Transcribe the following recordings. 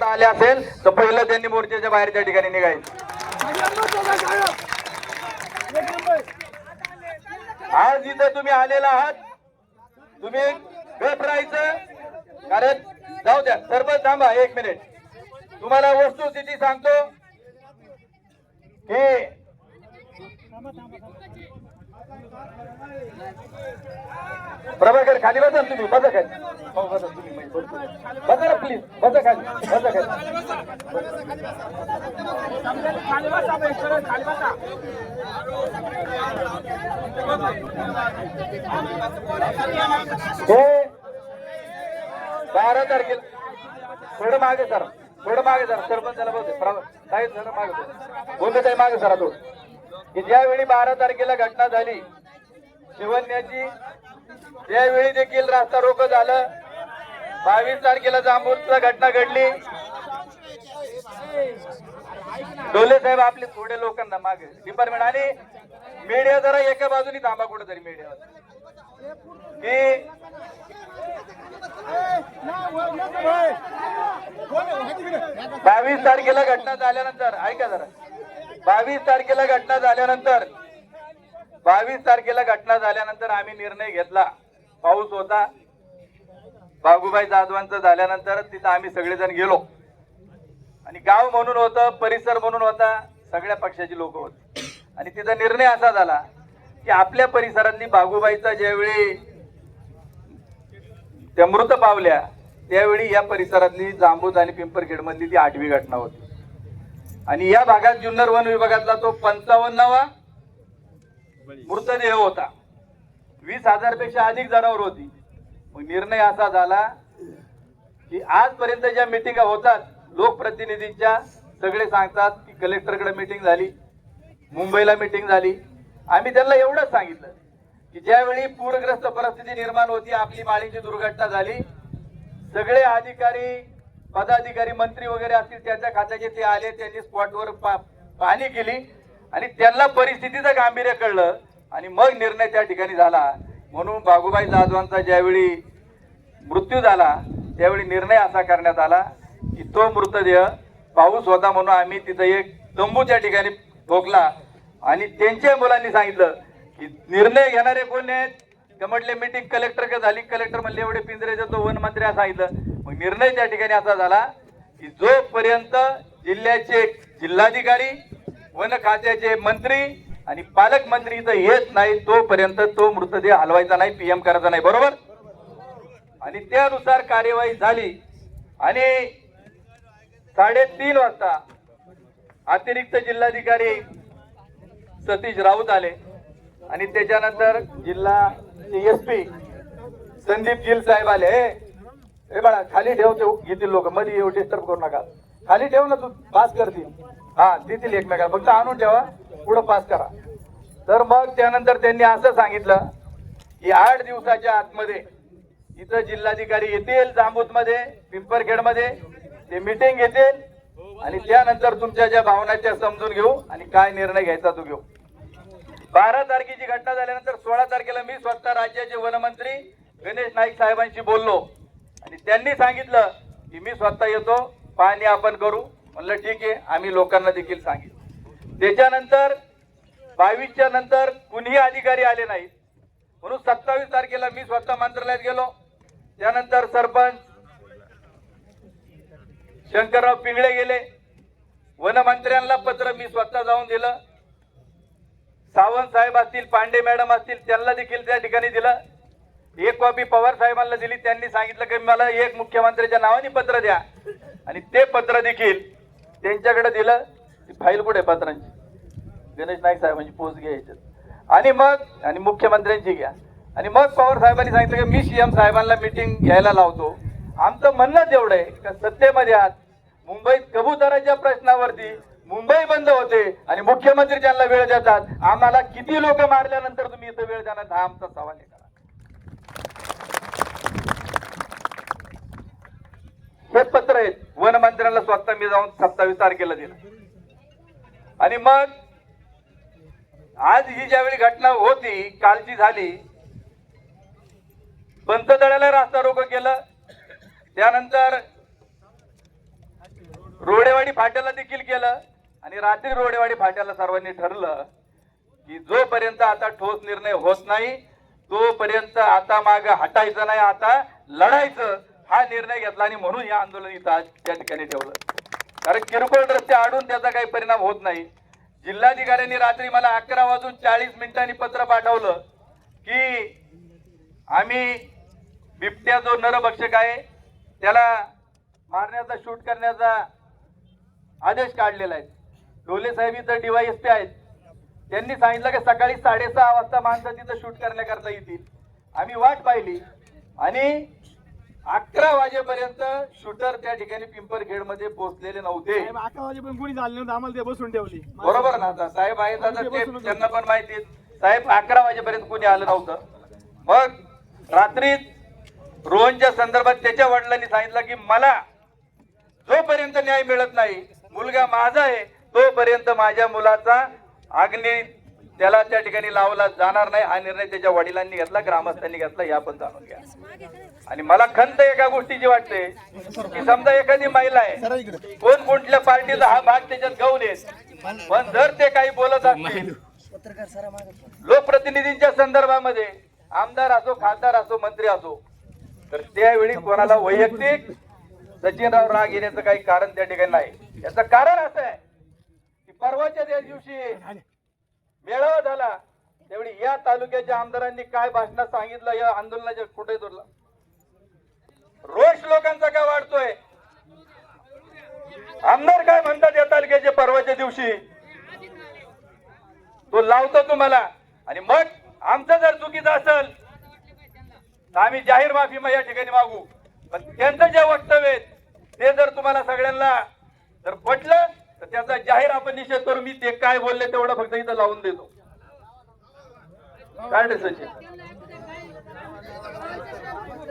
आले असेल तर पहिलं त्यांनी मोर्चाच्या बाहेर त्या ठिकाणी निघायचं. आज इथं तुम्ही आलेला आहात. तुम्ही गप राहायचं. कारण जाऊ द्या सर्व थांबा एक मिनिट तुम्हाला वस्तुस्थिती सांगतो. की प्रभाकर खाली बसा तुम्ही बसा खाली. हो, बसा तुम्ही मी बोलतो. बसा ना प्लीज बसा खाली बसा खाली. हे बारा तारखेला. थोडं मागे सर थोडं मागे सर. सरपंचाला बोलते काही जण मागे बोलतो काही मागे सर तो की ज्यावेळी बारा तारखेला घटना झाली शिवण्याची त्यावेळी देखील रास्ता रोक झालं. बावीस तारखेला जांभूरला घटना घडली. डोले साहेब आपले थोडे लोकांना मागे. डिपार्टमेंट आणि मीडिया जरा एका बाजूनी थांबा कुठेतरी मीडिया की बावीस तारखेला घटना झाल्यानंतर ऐका जरा. बावीस तारखेला घटना झाल्यानंतर बावीस तारखेला घटना झाल्यानंतर आम्ही निर्णय घेतला. पाऊस होता. बागुबाई जाधवांचं झाल्यानंतर तिथं आम्ही सगळेजण गेलो. आणि गाव म्हणून होतं परिसर म्हणून होता सगळ्या पक्षाची लोक होती. आणि तिचा निर्णय असा झाला की आपल्या परिसरातली बागुबाईचा ज्यावेळी त्या मृत पावल्या त्यावेळी या परिसरातली जांबूज आणि पिंपरखेडमधली ती आठवी घटना होती. आणि या भागात जुन्नर वन विभागातला तो पंचावन्नावा मृतदेह होता. वीस हजारपेक्षा अधिक जनावर होती. मग निर्णय असा झाला की आजपर्यंत ज्या मिटिंगा होतात लोकप्रतिनिधींच्या सगळे सांगतात की कलेक्टरकडे मिटिंग झाली मुंबईला मिटिंग झाली. आम्ही त्यांना एवढंच सांगितलं की ज्यावेळी पूरग्रस्त परिस्थिती निर्माण होती आपली माळीची दुर्घटना झाली सगळे अधिकारी पदाधिकारी मंत्री वगैरे असतील त्याच्या खात्याचे ते आले त्यांनी स्पॉटवर पाहणी केली. आणि त्यांना परिस्थितीचं गांभीर्य कळलं आणि मग निर्णय त्या ठिकाणी झाला. म्हणून बागुबाई जाधवांचा ज्यावेळी मृत्यू झाला त्यावेळी निर्णय असा करण्यात आला की तो मृतदेह पाऊस होता म्हणून आम्ही तिथं एक तंबू त्या ठिकाणी ठोकला. आणि त्यांच्या मुलांनी सांगितलं की निर्णय घेणारे कोण आहेत? ते म्हटले मीटिंग कलेक्टर का झाली. कलेक्टर म्हणले एवढे पिंजरे देतो वन सांगितलं. मग निर्णय त्या ठिकाणी असा झाला की जोपर्यंत जिल्ह्याचे जिल्हाधिकारी वन खात्याचे मंत्री आणि पालकमंत्री इथं येत नाही तोपर्यंत तो मृतदेह हलवायचा नाही पीएम करायचा नाही बरोबर? आणि त्यानुसार कार्यवाही झाली. आणि साडेतीन वाजता अतिरिक्त जिल्हाधिकारी सतीश राऊत आले. आणि त्याच्यानंतर जिल्हा एस पी संदीप जिल साहेब आले. "ए, बघा बाळा खाली ठेव ते घेतील लोक. मध्ये येऊ डिस्टर्ब करू नका. खाली ठेव ना तू पास करतील. हा देतील एकमेकाला. फक्त आणून ठेवा पुढं पास करा. तर मग त्यानंतर त्यांनी असं सांगितलं की आठ दिवसाच्या आतमध्ये इथं जिल्हाधिकारी येतील जांबूत मध्ये पिंपरखेडमध्ये ते मिटिंग घेतील आणि त्यानंतर तुमच्या ज्या भावना त्या समजून घेऊ आणि काय निर्णय घ्यायचा तो घेऊ. बारा तारखेची घटना झाल्यानंतर सोळा तारखेला मी स्वतः राज्याचे वनमंत्री गणेश नाईक साहेबांशी बोललो. आणि त्यांनी सांगितलं की मी स्वतः येतो पाहणी आपण करू. म्हणलं ठीक आहे आम्ही लोकांना देखील सांगितलं. त्याच्यानंतर बावीसच्या नंतर कुणीही अधिकारी आले नाहीत. म्हणून सत्तावीस तारखेला मी स्वतः मंत्रालयात गेलो. त्यानंतर सरपंच शंकरराव पिंगळे गेले. वनमंत्र्यांना पत्र मी स्वतः जाऊन दिलं. सावंत साहेब असतील पांडे मॅडम असतील त्यांना देखील त्या ठिकाणी दिलं. एक कॉपी पवार साहेबांना दिली त्यांनी सांगितलं की मला एक मुख्यमंत्र्याच्या नावाने पत्र द्या. आणि ते पत्र देखील त्यांच्याकडे दिलं फाईल कुठे पत्रांची? गणेश नाईक साहेबांची पोच घ्यायची आणि मग आणि मुख्यमंत्र्यांची घ्या. आणि मग पवार साहेबांनी सांगितलं की मी सीएम साहेबांना मिटिंग घ्यायला लावतो. आमचं म्हणणंच एवढं आहे का सत्तेमध्ये आहात. मुंबईत कबुतराच्या प्रश्नावरती मुंबई बंद होते आणि मुख्यमंत्री ज्यांना वेळ देतात आम्हाला किती लोक मारल्यानंतर तुम्ही इथं वेळ देणार हा आमचा सवाल आहे करा हे पत्र आहेत. वनमंत्र्यांना स्वतः मी जाऊन सत्तावीस तारखेला दिलं. आणि मग आज ही ज्यावेळी घटना होती कालची झाली पंतदळाला रास्ता रोको केलं. त्यानंतर रोडेवाडी फाट्याला देखील केलं. आणि रात्री रोडेवाडी फाट्याला सर्वांनी ठरलं की जोपर्यंत आता ठोस निर्णय होत नाही तोपर्यंत आता माग हटायचं नाही आता लढायचं. हा निर्णय घेतला आणि म्हणून या आंदोलन इथं आज त्या ठिकाणी ठेवलं. कारण किरकोळ रस्ते आडून त्याचा काही परिणाम होत नाही. जिल्हाधिकाऱ्यांनी रात्री मला अकरा वाजून चाळीस मिनिटांनी पत्र पाठवलं की आम्ही बिबट्या जो नरभक्षक आहे त्याला मारण्याचा शूट करण्याचा आदेश काढलेला आहे. डोले साहेब इथं डीवायएसपी आहेत. त्यांनी सांगितलं की सकाळी साडेसहा वाजता माणसं तिथं शूट करण्याकरता येतील. आम्ही वाट पाहिली आणि अकरा वाजेपर्यंत शूटर त्या ठिकाणी पिंपरखेडमध्ये पोहोचलेले नव्हते. अकरा वाजेपर्यंत कोणी झालं नव्हतं. आम्हाला ते बसून ठेवली. बरोबर ना आता. साहेब आहेत आता ते त्यांना पण माहिती आहे. साहेब अकरा वाजेपर्यंत कोणी आलं नव्हतं. मग रात्रीत रोहनच्या संदर्भात त्याच्या वडिलांनी सांगितलं की मला जोपर्यंत न्याय मिळत नाही मुलगा माझा आहे तोपर्यंत माझ्या मुलाचा अग्नी त्याला त्या ठिकाणी लावला जाणार नाही. हा निर्णय त्याच्या वडिलांनी घेतला ग्रामस्थांनी घेतला. या पण जाणून घ्या. आणि मला खंत एका गोष्टीची वाटते की समजा एखादी महिला आहे कोण कुठल्या पार्टीचा हा भाग त्याच्यात गाऊन येत पण जर ते काही बोलत असतील लोकप्रतिनिधींच्या संदर्भामध्ये आमदार असो खासदार असो मंत्री असो तर त्यावेळी कोणाला वैयक्तिक सचिनराव राग येण्याचं काही कारण त्या ठिकाणी नाही. याचं कारण असं आहे की परवाच्या त्या दिवशी मेळावा झाला त्यावेळी या तालुक्याच्या आमदारांनी काय भाषणात सांगितलं या आंदोलनाच्या कुठे जोडला रोष लोकांचा का वाढतोय? आमदार काय म्हणतात या तालुक्याचे परवाच्या दिवशी? तो लावतो तुम्हाला. आणि मग आमचं जर चुकीचं असेल तर आम्ही जाहीर माफी मग या ठिकाणी मागू. पण त्यांचं जे वक्तव्य ते जर तुम्हाला सगळ्यांना जर पटलं तर त्याचा जाहीर आपण निषेध करू. मी ते काय बोलले तेवढं फक्त इथं लावून देतो. काय सचिन कारण नाहीये राग होतो त्यांनी घरी जावं लावून लावून लावून खालून खालून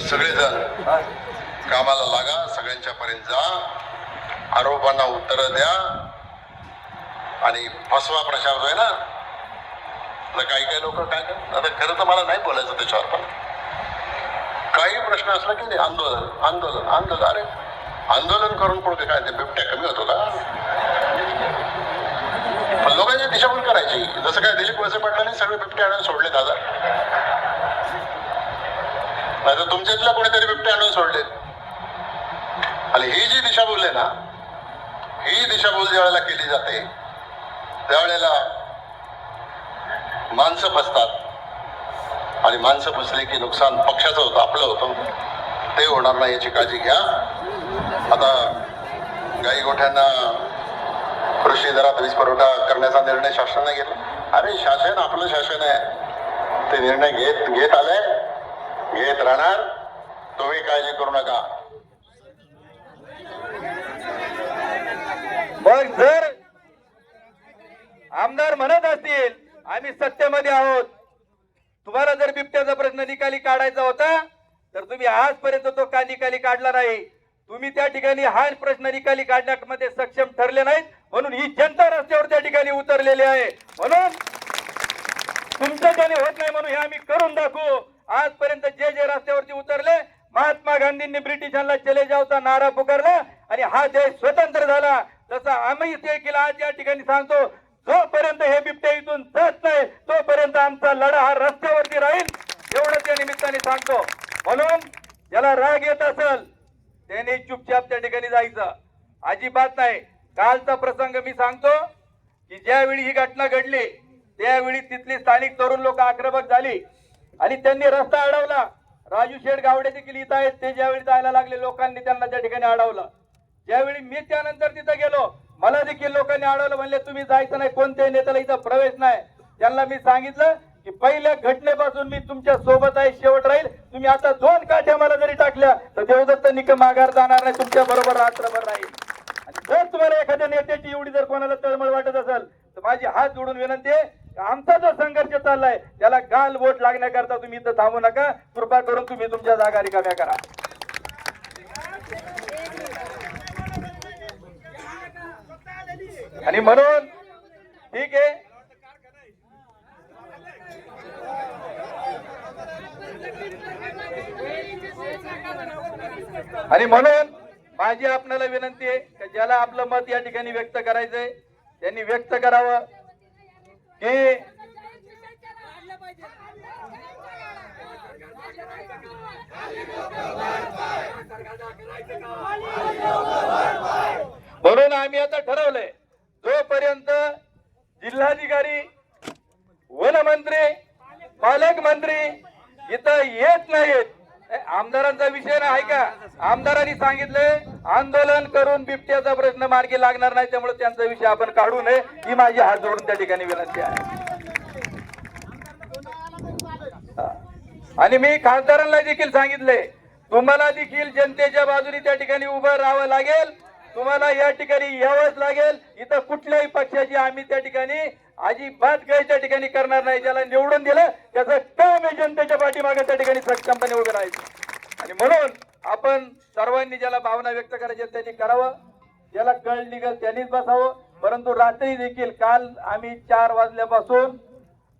सगळेजण. कामाला लागा सगळ्यांच्या पर्यंत जा. आरोपांना उत्तर द्या. आणि फसवा प्रचार जो आहे ना आता काही काही लोक काय करतात? आता खरं तर मला नाही बोलायचं त्याच्यावर पण काही प्रश्न असला की नाही आंदोलन आंदोलन आंदोलन. अरे आंदोलन करून पुढे काय ते बिबट्या कमी होतो का? पण लोकांची दिशाभूल करायची. जसं काय दिलीप वळसे पाटलांनी सगळे बिबटे आणून सोडले दादा नाही तर तुमच्यातल्या कोणीतरी बिबटे आणून सोडले आणि ही जी दिशाभूल आहे ना ही दिशाभूल ज्या वेळेला केली जाते त्यावेळेला माणसं फसतात. आणि माणसं फसली की नुकसान पक्षाचं होतं आपलं होतं. ते होणार नाही याची काळजी घ्या. आता गाई गोठ्यांना कृषी दरात वीज पुरवठा करण्याचा निर्णय शासनाने घेतला. अरे शासन आपलं शासन आहे. ते निर्णय घेत घेत आले येत राहणार तुम्ही काळजी करू नका. मग जर आमदार म्हणत असतील आम्ही सत्तेमध्ये आहोत. तुम्हाला जर बिबट्याचा प्रश्न निकाली काढायचा होता तर तुम्ही आजपर्यंत तो का निकाली काढला नाही? तुम्ही त्या ठिकाणी हा प्रश्न निकाली काढण्यामध्ये सक्षम ठरले नाहीत म्हणून ही जनता रस्त्यावर त्या ठिकाणी उतरलेली आहे. म्हणून तुमचं ज्याने होत नाही म्हणून हे आम्ही करून दाखवू. आजपर्यंत जे जे रस्त्यावरती उतरले महात्मा गांधींनी ब्रिटिशांना चले जावचा नारा पुकारला आणि हा देश स्वतंत्र झाला. तसा आम्ही ते केला आज या ठिकाणी सांगतो जोपर्यंत हे बिबटे इथून जात नाही तोपर्यंत आमचा लढा हा रस्त्यावरती राहील एवढं त्या निमित्ताने सांगतो. म्हणून ज्याला राग येत असेल त्याने चुपचाप त्या ठिकाणी जायचं. अजिबात नाही. कालचा प्रसंग मी सांगतो की ज्यावेळी ही घटना घडली त्यावेळी तिथली स्थानिक तरुण लोक आक्रमक झाली. आणि त्यांनी रस्ता अडवला. राजू शेठ गावडे देखील इथं आहेत. ते ज्यावेळी जायला लागले लोकांनी त्यांना त्या ठिकाणी अडवलं. ज्यावेळी मी त्यानंतर तिथं गेलो मला देखील लोकांनी अडवलं म्हणले तुम्ही जायचं नाही कोणत्याही नेत्याला इथं प्रवेश नाही. त्यांना मी सांगितलं की पहिल्या घटनेपासून मी तुमच्यासोबत आहे शेवट राहील. तुम्ही आता दोन काठ्या मला जरी टाकल्या तर देवदत्त निकम माघार जाणार नाही तुमच्या बरोबर रात्रभर राहील. आणि जर तुम्हाला एखाद्या नेत्याची एवढी जर कोणाला तळमळ वाटत असेल तर माझी हात जोडून विनंती आहे आमचा जो संघर्ष चाललाय. त्याला गाल वोट लागण्याकरता तुम्ही इथं थांबू नका. कृपा करून तुम्ही तुमच्या जागा रिकाम्या करा. आणि म्हणून ठीक आहे. आणि म्हणून माझी आपल्याला विनंती आहे की ज्याला आपलं मत या ठिकाणी व्यक्त करायचंय त्यांनी व्यक्त करावं की म्हणून आम्ही आता ठरवलंय जोपर्यंत जिल्हाधिकारी वनमंत्री पालकमंत्री इथं येत नाहीत आमदारांचा विषय नाही आहे का आमदारांनी सांगितले आंदोलन करून बिबट्याचा प्रश्न मार्गी लागणार नाही त्यामुळे त्यांचा विषय आपण काढू नये ही माझी हात जोडून त्या ठिकाणी विनंती आहे. आणि मी खासदारांना देखील सांगितले तुम्हाला देखील जनतेच्या बाजूने त्या ठिकाणी उभं राहावं लागेल तुम्हाला या ठिकाणी यावंच लागेल. इथं कुठल्याही पक्षाची आम्ही त्या ठिकाणी अजिबात काही त्या ठिकाणी करणार नाही. ज्याला निवडून दिलं त्याचं काम आहे जनतेच्या पाठीमागे त्या ठिकाणी सक्षमपणे उभे राहायचं. आणि म्हणून आपण सर्वांनी ज्याला भावना व्यक्त करायची त्यांनी करावं. ज्याला कळ निघल त्यांनीच बसावं. परंतु रात्री देखील काल आम्ही चार वाजल्यापासून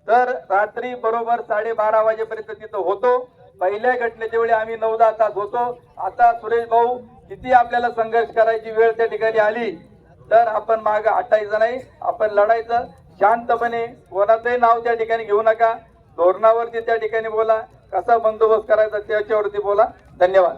तर रात्री बरोबर साडेबारा वाजेपर्यंत तिथं होतो. पहिल्या घटनेच्या वेळी आम्ही नऊ दहा तास होतो. आता सुरेश भाऊ किती आपल्याला संघर्ष करायची वेळ त्या ठिकाणी आली? तर आपण माग हटायचं नाही. आपण लढायचं. शांतपणे कोणाचंही नाव त्या ठिकाणी घेऊ नका. धोरणावरती त्या ठिकाणी बोला. कसा बंदोबस्त करायचा त्याच्यावरती बोला. धन्यवाद.